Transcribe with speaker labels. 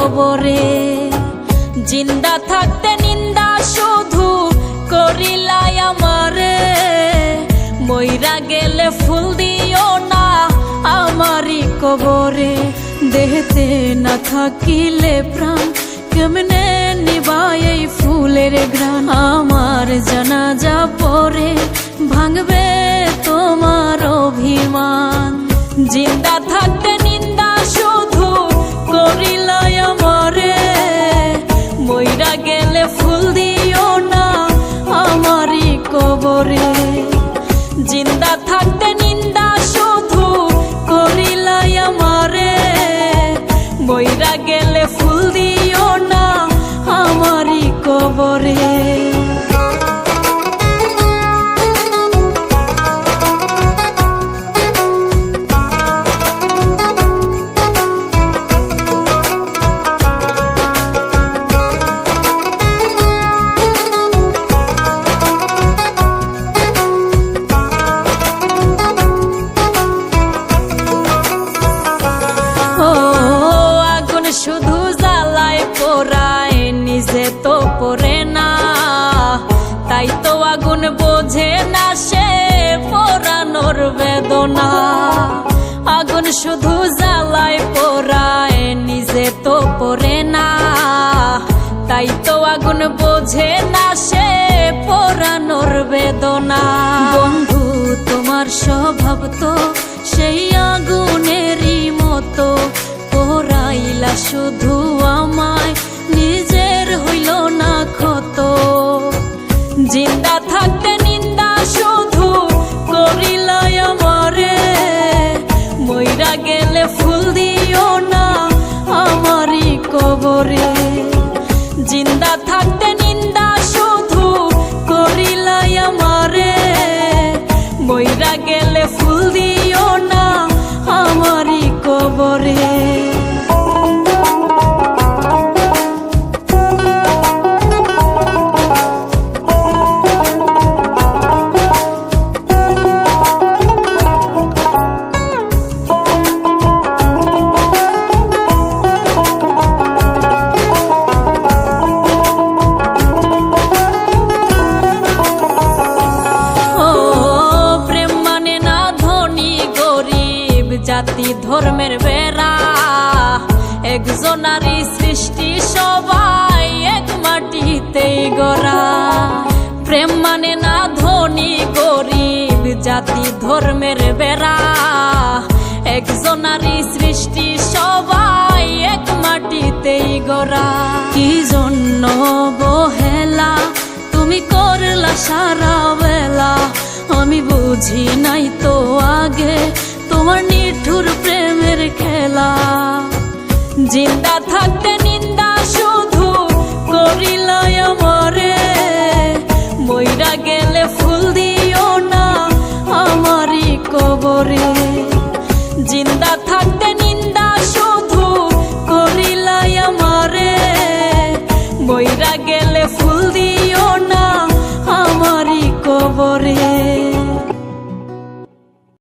Speaker 1: কবরে। জিন্দা থাকতে নিন্দা শুধু করিলাই আমারে। মইরা গেলে ফুল দিও না আমারই কবরে। দেহতে না থাকিলে প্রাণ, কেমনে নিবাই ফুলের ঘ্রাণ? আমার জানাজা পরে ভাঙবে তোমার অভিমান। জিন্দা পড়ে না। তাই তো আগুন বোঝে না সে পোড়ানোর বেদনা। আগুন শুধু জ্বালায়, পোড়ায়, নিজে তো পড়ে না। তাই তো আগুন বোঝে না সে পোড়ানোর বেদনা। বন্ধু, তোমার স্বভাব তো সেই আগুনেরই মতো। পোড়াইলা শুধু থাকতে নিন্দা শুধু করিলাই আমারে। মইরা গেলে ফুল দিও না আমারই কবরে। জাতি ধর্মের বেড়া। একজনারই সৃষ্টি সবাই এক মাটিতেই গড়া। প্রেম মানে না ধনী গরিব জাতি ধর্মের বেড়া। একজনারই সৃষ্টি সবাই এক মাটিতেই গড়া। কি জন্য বহেলা? তুমি করলা সারা বেলা। আমি বুঝি নাই তো আগে তোমার নিঠুর প্রেমের খেলা। জিন্দা থাকতে নিন্দা শুধু করিল আমারে। বইরা গেলে ফুল দিও না আমারই কবরে। জিন্দা থাকতে নিন্দা শুধু করিল আমারে। বইরা গেলে